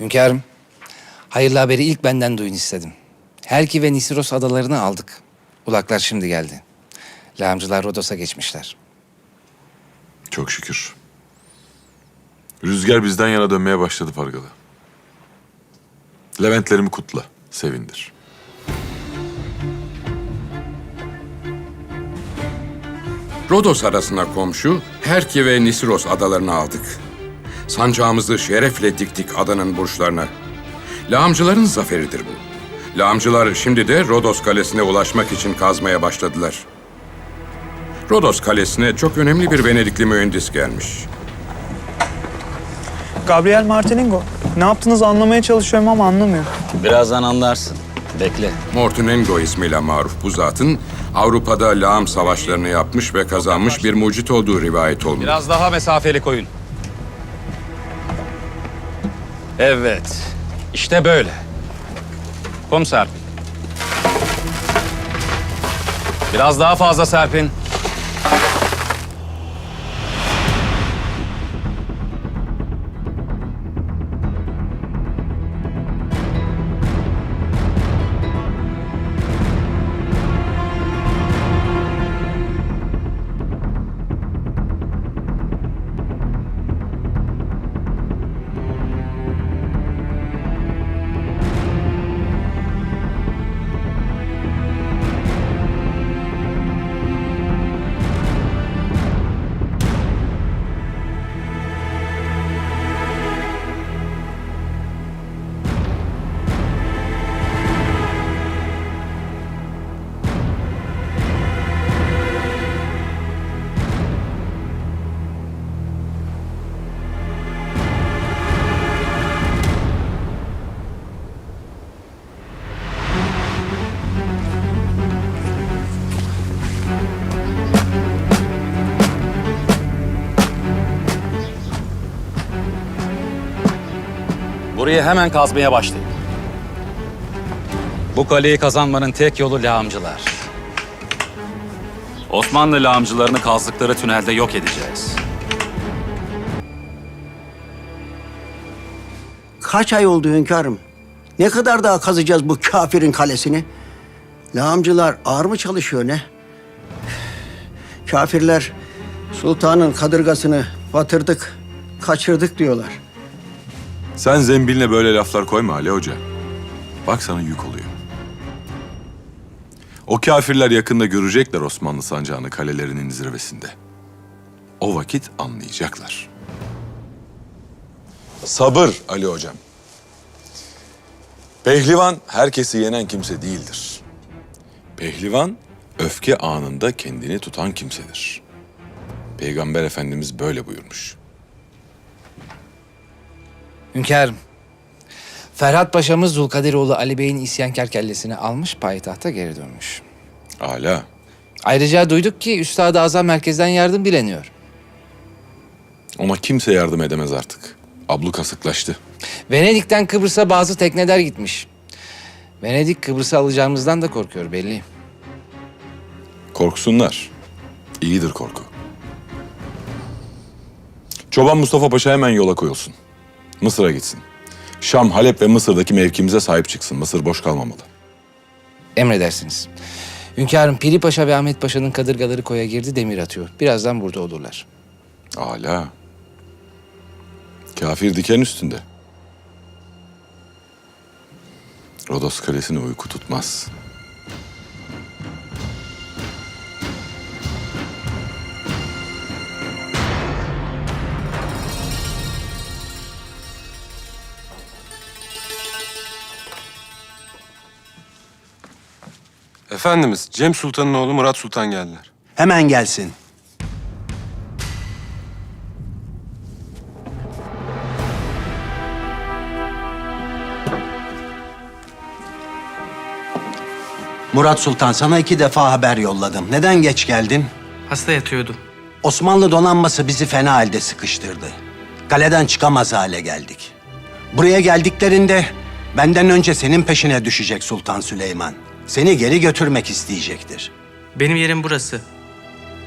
Hünkârım, hayırlı haberi ilk benden duyun istedim. Helki ve Nisiros adalarını aldık. Ulaklar şimdi geldi. Lağımcılar Rodos'a geçmişler. Çok şükür. Rüzgar bizden yana dönmeye başladı Pargalı. Leventlerimi kutla, sevindir. Rodos arasına komşu Herki ve Nisiros adalarını aldık. Sancağımızı şerefle diktik adanın burçlarına. Lağımcıların zaferidir bu. Lağımcılar şimdi de Rodos kalesine ulaşmak için kazmaya başladılar. Rodos kalesine çok önemli bir Venedikli mühendis gelmiş. Gabriel Martiningo. Ne yaptığınızı anlamaya çalışıyorum ama anlamıyorum. Birazdan anlarsın. Bekle. Mortunengo ismiyle maruf bu zatın Avrupa'da lağım savaşlarını yapmış ve kazanmış bir mucit olduğu rivayet olmuş. Biraz daha mesafeli koyun. Evet. İşte böyle. Kum serpin. Biraz daha fazla serpin. Burayı hemen kazmaya başlayın. Bu kaleyi kazanmanın tek yolu lağımcılar. Osmanlı lağımcılarını kazdıkları tünelde yok edeceğiz. Kaç ay oldu hünkârım? Ne kadar daha kazacağız bu kafirin kalesini? Lağımcılar ağır mı çalışıyor ne? Kafirler sultanın kadırgasını batırdık, kaçırdık diyorlar. Sen zembiline böyle laflar koyma Ali Hoca. Bak sana yük oluyor. O kafirler yakında görecekler Osmanlı sancağını kalelerinin zirvesinde. O vakit anlayacaklar. Sabır Ali Hocam. Pehlivan herkesi yenen kimse değildir. Pehlivan öfke anında kendini tutan kimsedir. Peygamber Efendimiz böyle buyurmuş. Hünkârım, Ferhat Paşa'mız Zulkadiroğlu Ali Bey'in isyankar kellesini almış payitahta geri dönmüş. Ala. Ayrıca duyduk ki Üstad-ı Azam merkezden yardım dileniyor. Ona kimse yardım edemez artık. Abluka sıklaştı. Venedik'ten Kıbrıs'a bazı tekneler gitmiş. Venedik Kıbrıs'ı alacağımızdan da korkuyor belli. Korksunlar. İyidir korku. Çoban Mustafa Paşa hemen yola koyulsun. Mısır'a gitsin. Şam, Halep ve Mısır'daki mevkimize sahip çıksın. Mısır boş kalmamalı. Emredersiniz. Hünkârım Piri Paşa ve Ahmet Paşa'nın kadırgaları koya girdi demir atıyor. Birazdan burada olurlar. Ala. Kafir diken üstünde. Rodos kalesine uyku tutmaz. Efendimiz, Cem Sultan'ın oğlu Murat Sultan geldiler. Hemen gelsin. Murat Sultan sana iki defa haber yolladım. Neden geç geldin? Hasta yatıyordu. Osmanlı donanması bizi fena halde sıkıştırdı. Kaleden çıkamaz hale geldik. Buraya geldiklerinde benden önce senin peşine düşecek Sultan Süleyman. Seni geri götürmek isteyecektir. Benim yerim burası.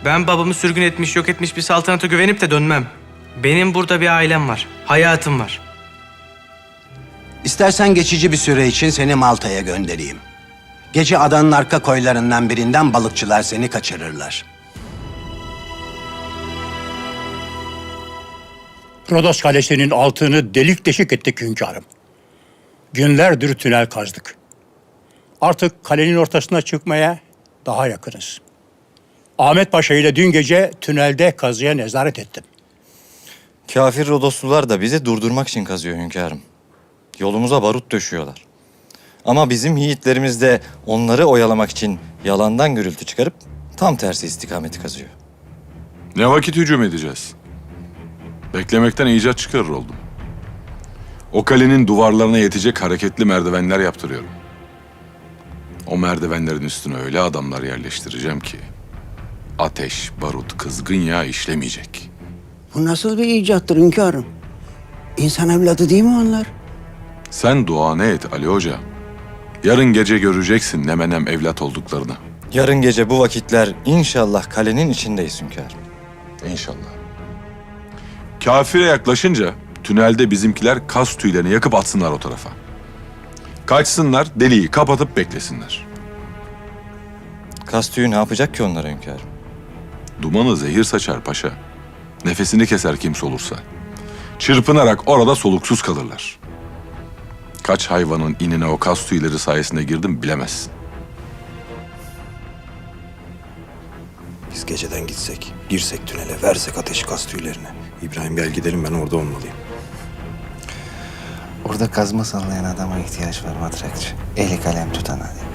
Ben babamı sürgün etmiş, yok etmiş bir saltanata güvenip de dönmem. Benim burada bir ailem var, hayatım var. İstersen geçici bir süre için seni Malta'ya göndereyim. Gece adanın arka koylarından birinden balıkçılar seni kaçırırlar. Rodos Kalesi'nin altını delik deşik ettik hünkârım. Günlerdir tünel kazdık. Artık kalenin ortasına çıkmaya daha yakınız. Ahmet Paşa ile dün gece tünelde kazıya nezaret ettim. Kafir Rodoslular da bizi durdurmak için kazıyor hünkârım. Yolumuza barut döşüyorlar. Ama bizim yiğitlerimiz de onları oyalamak için yalandan gürültü çıkarıp tam tersi istikameti kazıyor. Ne vakit hücum edeceğiz? Beklemekten icat çıkarır oldum. O kalenin duvarlarına yetecek hareketli merdivenler yaptırıyorum. O merdivenlerin üstüne öyle adamlar yerleştireceğim ki ateş, barut, kızgın yağ işlemeyecek. Bu nasıl bir icattır hünkârım? İnsan evladı değil mi onlar? Sen duanı et Ali Hoca. Yarın gece göreceksin ne menem evlat olduklarını. Yarın gece bu vakitler inşallah kalenin içindeyiz hünkârım. İnşallah. Kafire yaklaşınca tünelde bizimkiler kas tüylerini yakıp atsınlar o tarafa. Kaçsınlar, deliği kapatıp beklesinler. Kastüyü ne yapacak ki onlara hünkârım? Dumanı zehir saçar paşa. Nefesini keser kimse olursa. Çırpınarak orada soluksuz kalırlar. Kaç hayvanın inine o kas tüyleri sayesinde girdim bilemezsin. Biz geceden gitsek, girsek tünele, versek ateş kas tüylerine. İbrahim gel gidelim ben orada olmalıyım. Orada kazma sallayan adama ihtiyaç var matrakçı. Eli kalem tutan hadi.